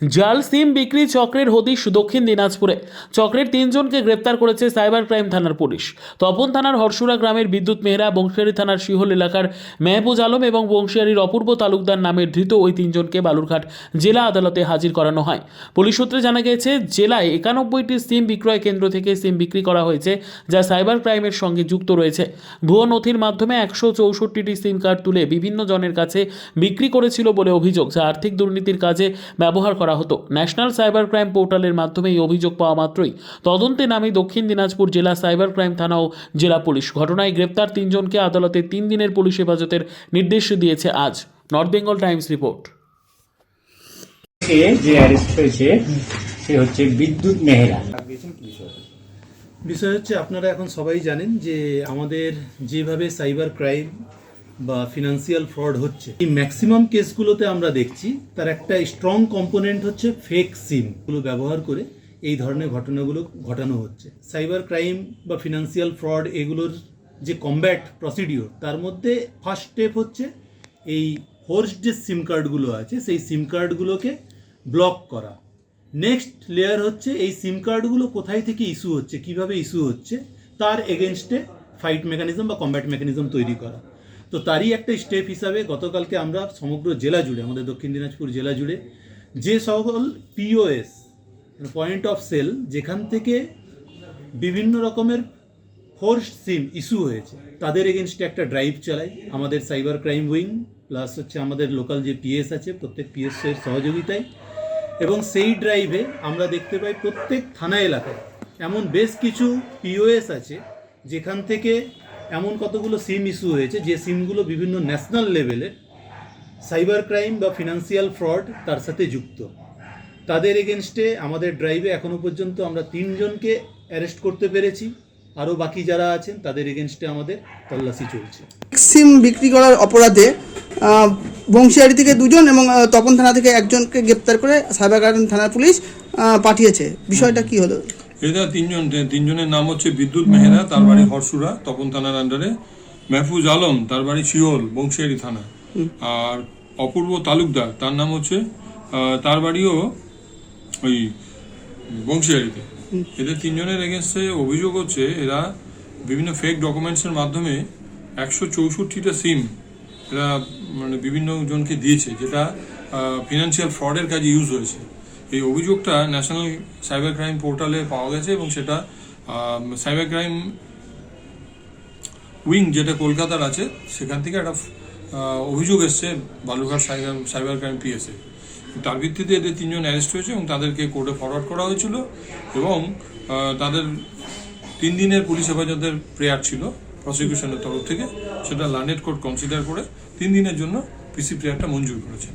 জাল সিম বিক্রি চক্রের হদিশ দক্ষিণ দিনাজপুরে। চক্রের তিনজনকে গ্রেপ্তার করেছে সাইবার ক্রাইম থানার পুলিশ। তপন থানার হরসুরা গ্রামের বিদ্যুৎ মেহরা, বংশিয়ারি থানার শিহল এলাকার মেহবুজ আলম এবং বংশিয়ারির অপূর্ব তালুকদার নামের ধৃত ওই তিনজনকে বালুরঘাট জেলা আদালতে হাজির করানো হয়। পুলিশ সূত্রে জানা গিয়েছে জেলায় একানব্বইটি সিম বিক্রয় কেন্দ্র থেকে সিম বিক্রি করা হয়েছে, যা সাইবার ক্রাইমের সঙ্গে যুক্ত রয়েছে। ভুয়ো নথির মাধ্যমে একশো চৌষট্টিটি সিম কার্ড তুলে বিভিন্ন জনের কাছে বিক্রি করেছিল বলে অভিযোগ, যা আর্থিক দুর্নীতির কাজে ব্যবহার করা হতো। ন্যাশনাল সাইবার ক্রাইম পোর্টালের মাধ্যমে এই অভিযোগ পাওয়া মাত্রই তদন্তে নামে দক্ষিণ দিনাজপুর জেলা সাইবার ক্রাইম থানা ও জেলা পুলিশ। ঘটনায় গ্রেপ্তার তিনজনকে আদালতে তিন দিনের পুলিশ হেফাজতের নির্দেশ দিয়েছে আজ। North Bengal Times report. যে অ্যারেস্ট হয়েছে সে হচ্ছে বিদ্যুৎ মেহরা। বিষয় হচ্ছে আপনারা এখন সবাই জানেন যে আমাদের যেভাবে সাইবার ক্রাইম বা ফিনান্সিয়াল ফ্রড হচ্ছে। এই ম্যাক্সিমাম কেসগুলোতে আমরা দেখছি, তার একটা স্ট্রং কম্পোনেন্ট হচ্ছে ফেক সিমগুলো ব্যবহার করে এই ধরনের ঘটনাগুলো ঘটানো হচ্ছে। সাইবার ক্রাইম বা ফিনান্সিয়াল ফ্রড এগুলোর যে কম্ব্যাট প্রসিডিওর তার মধ্যে ফার্স্ট স্টেপ হচ্ছে এই ফোর্স যে সিম কার্ডগুলো আছে, সেই সিম কার্ডগুলোকে ব্লক করা। নেক্সট লেয়ার হচ্ছে এই সিম কার্ডগুলো কোথায় থেকে ইস্যু হচ্ছে, কীভাবে ইস্যু হচ্ছে, তার এগেনস্টে ফাইট মেকানিজম বা কম্ব্যাট মেকানিজম তৈরি করা। তো তারই একটা স্টেপ হিসাবে গতকালকে আমরা সমগ্র জেলা জুড়ে, আমাদের দক্ষিণ দিনাজপুর জেলা জুড়ে, যে সকল পিওএস পয়েন্ট অফ সেল যেখান থেকে বিভিন্ন রকমের ফোর্স সিম ইস্যু হয়েছে, তাদের এগেনস্টে একটা ড্রাইভ চালাই। আমাদের সাইবার ক্রাইম উইং প্লাস হচ্ছে আমাদের লোকাল যে পিএস আছে, প্রত্যেক পিএস এর সহযোগিতায়। এবং সেই ড্রাইভে আমরা দেখতে পাই প্রত্যেক থানা এলাকায় এমন বেশ কিছু পিওএস আছে, যেখান থেকে এমন কতগুলো সিম ইস্যু হয়েছে, যে সিমগুলো বিভিন্ন ন্যাশনাল লেভেলের সাইবার ক্রাইম বা ফিনান্সিয়াল ফ্রড তার সাথে যুক্ত। তাদের এগেনস্টে আমাদের ড্রাইভে এখনও পর্যন্ত আমরা তিনজনকে অ্যারেস্ট করতে পেরেছি। আরও বাকি যারা আছেন, তাদের এগেনস্টে আমাদের তল্লাশি চলছে। সিম বিক্রি করার অপরাধে বংশিয়ারি থেকে দুজন এবং তপন থানা থেকে একজনকে গ্রেপ্তার করে সাইবার ক্রাইম থানার পুলিশ পাঠিয়েছে। বিষয়টা কি হলো? এরা তিনজন, তিনজনের নাম হচ্ছে বিদ্যুৎ মেহরা, তার বাড়ি হরসুরা, তপন থানার আন্ডারে মেহফুজ আলম, তার বাড়ি শিওল, বংশিয়ারি থানা। আর অপূর্ব তালুকদার, তার নাম হচ্ছে তার বাড়িও ওই বংশিয়ারিতে। এদের তিনজনের এগেনস্টে অভিযোগ হচ্ছে, এরা বিভিন্ন ফেক ডকুমেন্টসের মাধ্যমে একশো চৌষট্টিটা সিম এরা মানে বিভিন্ন জনকে দিয়েছে, যেটা ফিনান্সিয়াল ফ্রডের কাজে ইউজ হয়েছে। এই অভিযোগটা ন্যাশনাল সাইবার ক্রাইম পোর্টালে পাওয়া গেছে এবং সেটা সাইবার ক্রাইম উইং যেটা কলকাতার আছে, সেখান থেকে একটা অভিযোগ এসছে বালুঘাট সাইবার সাইবার ক্রাইম পিএসএ তার ভিত্তিতে এদের তিনজন অ্যারেস্ট হয়েছে এবং তাদেরকে কোর্টে ফরওয়ার্ড করা হয়েছিল এবং তাদের তিন দিনের পুলিশ হেফাজতের প্রেয়ার ছিল প্রসিকিউশনের তরফ থেকে, সেটা লান্ডেড কোর্ট কনসিডার করে তিন দিনের জন্য পিসি প্রেয়ারটা মঞ্জুর করেছে।